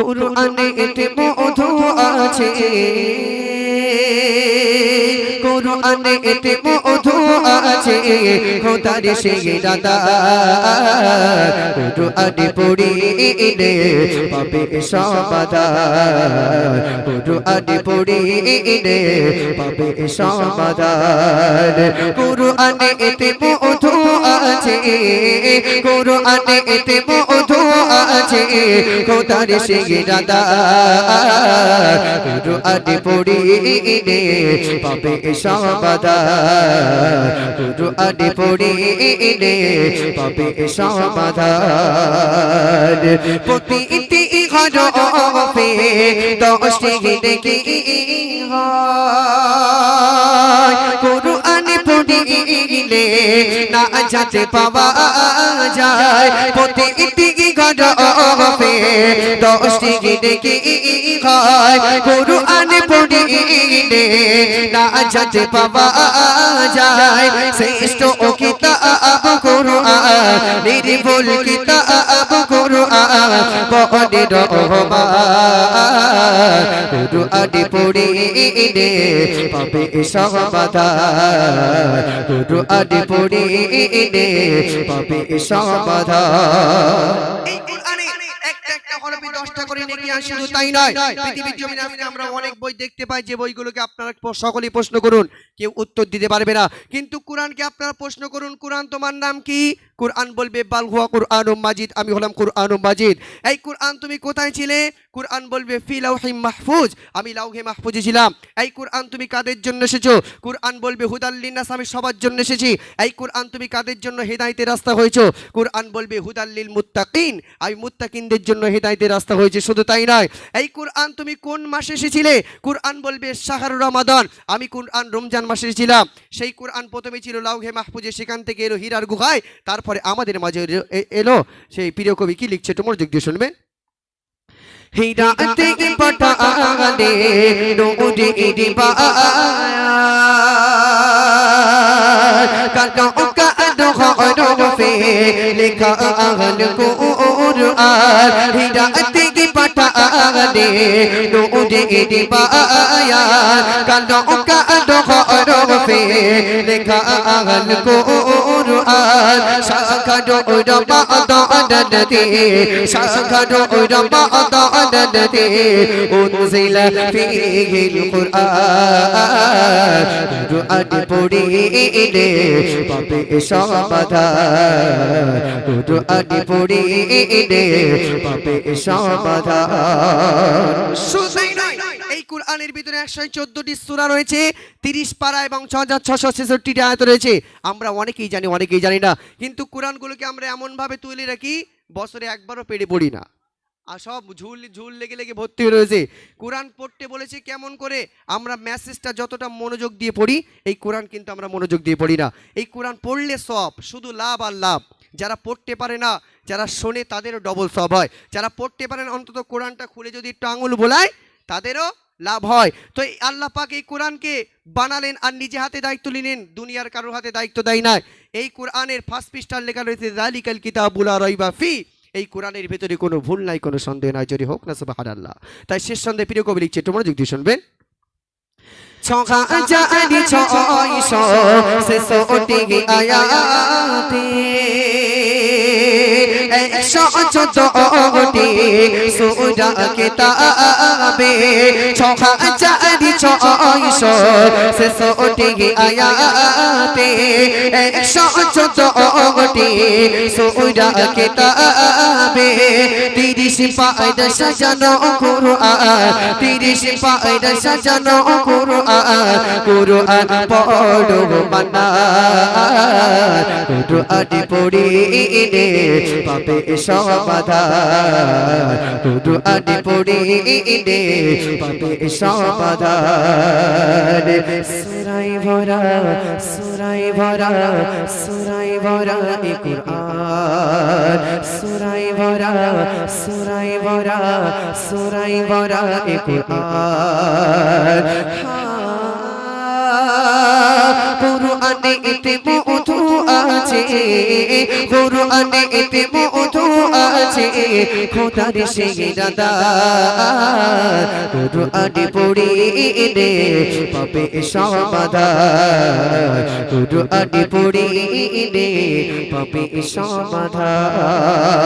কোরআনে এতে মধু আছে। কোরআনে এতে মধু আছে। খোদার সেই দাদা কোরআনে পড়িলে পাবে সমাধান কোরআনে পড়িলে পাবে সমাধান কোরআনে এতে মধু আছে। কোরআনে এতে মধু আছে। খোদার সেই দাদা কোরআনে পড়িলে পাবে সমাধান কোরআনে পড়িলে পাবে সমাধান প্রতিটি হরফে দশটি দেখি হয় পড়িলে না যাতে পাওয়া যায়। প্রতিটি হরফে দশটি দেখি হয়। গরু আনে পড়িলে না যাতে পাওয়া যায়। শ্রেষ্ঠ ও কিতাব কোরআন নির্ভুল কিতাব কোরআন বনে রহমান। কোরআনে পড়িলে পাবে সমাধান পাবে সমাধান দশটা করে নেকি শুধু তাই নয়, পৃথিবীর আমরা অনেক বই দেখতে পাই যে বইগুলোকে আপনারা সকলেই প্রশ্ন করুন, কেউ উত্তর দিতে পারবে না। কিন্তু কোরআনকে আপনারা প্রশ্ন করুন, কোরআন তোমার নাম কি? কোরআন বলবে, বাল হুয়া কোরআন মাজিদ, আমি হলাম কোরআন মাজিদ। এই কোরআন তুমি কোথায় ছিলে? কোরআন বলবে, ফি লাউহি মাহফুজ, আমি লাউহে মাহফুজে ছিলাম। এই কোরআন তুমি কাদের জন্য এসেছ? কোরআন বলবে হুদাল্লিনাস আমি সবার জন্য এসেছি। এই কোরআন তুমি কাদের জন্য হেদায়েতের রাস্তা হয়েছো? কোরআন বলবে হুদাল্লিল মুত্তাকিন, আমি মুত্তাকিনদের জন্য হেদায়েতের রাস্তা হয়েছে, শুধু তাই নয়। এই কোরআন তুমি কোন মাসে এসেছিলে? কোরআন বলবে, শাহর রমাদান, আমি কোরআন রমজান মাসে এসেছিলাম। সেই কোরআন প্রথমে ছিল লাউহে মাহফুজে, সেখান থেকে এলো হীরার গুহায়, তারপরে আমাদের মাঝে এলো- সেই প্রিয় কবি কি লিখছে? একটু মনোযোগ দিয়ে শুনবেন হীরা থেকে পটালে নৌরে দিবায়া কাকা হরফে লেখা আহল কুরআন। হীরা পটালে নৌরে দিবায়া কাকা হরফে লেখা আহল কুরআন। শাখার রবা দাদতে শাখার রবা দাদতে উনজিল ফীহিল কুরআন কুরআন পড়িলে পাবে সমাধান। কুরআন পড়িলে শুধুই নয় এই কোরআনের ভিতরে একশো চোদ্দটি সূরা রয়েছে, তিরিশ পাড়া এবং ছ হাজার ছশো ছেষট্টিটি আয়াত রয়েছে। আমরা অনেকেই জানি অনেকেই জানি না। কিন্তু কোরআনগুলোকে আমরা এমনভাবে তুলে রাখি, বছরে একবারও পেড়ে পড়ি না। আর সব ঝুল ঝুল লেগে লেগে ভর্তি হয়ে রয়েছে। কোরআন পড়তে বলেছে কেমন করে আমরা মেসেজটা যতটা মনোযোগ দিয়ে পড়ি, এই কোরআন কিন্তু আমরা মনোযোগ দিয়ে পড়ি না। এই কোরআন পড়লে সব, শুধু লাভ আর লাভ। যারা পড়তে পারে না, যারা শোনে তাদেরও ডবল সব হয়। যারা পড়তে পারে না, অন্তত কোরআনটা খুলে যদি একটু আঙুল বোলায়, তাদেরও লাভ হয়। তো এই আল্লাহ পাক এই কোরআনকে বানালেন আর নিজে হাতে দায়িত্ব নিলেন, দুনিয়ার কারোর হাতে দায়িত্ব দেয় না এই কোরআনের ফার্স্ট পৃষ্ঠার লেখা রয়েছে জালিকাল কিতাবুলা রইবা ফি। এই কোরআনের ভেতরে কোনো ভুল নাই, কোনো সন্দেহ নাই, যদি হোক না সুবাহ আল্লাহ তাই শেষ সন্দেহ প্রিয় কবি লিখছে মনোযোগ দিয়ে শুনবেন শেষটি আয়াতে। একশো চোদ্দটি সুরা কেতাবে ছখা জানি ছয়শো শেষটি আয়াতে একশো চোদ্দটি সুরা কেতাবে, তিরিশ পায়দা সাজানো কুরআন, তিরিশ পায়দা সাজানো কুরআন কুরআন পড়ো মানা কুরআন পড়িলে পাবে সমাধান কুরআন পড়িলে পাবে সমাধান সুরাই ভরা সুরাই ভরা সুরাই ভরা কুরআন। সুরাই ভরা সুরাই ভরা সুরাই ভরা কুরআন। কুরআনে এতে মধু আছে, কুরআনে এতে মধু আছে, খোদার সেই দাদা কুরআনে পড়িলে পাবে সমাধান। কুরআনে পড়িলে পাবে সমাধান।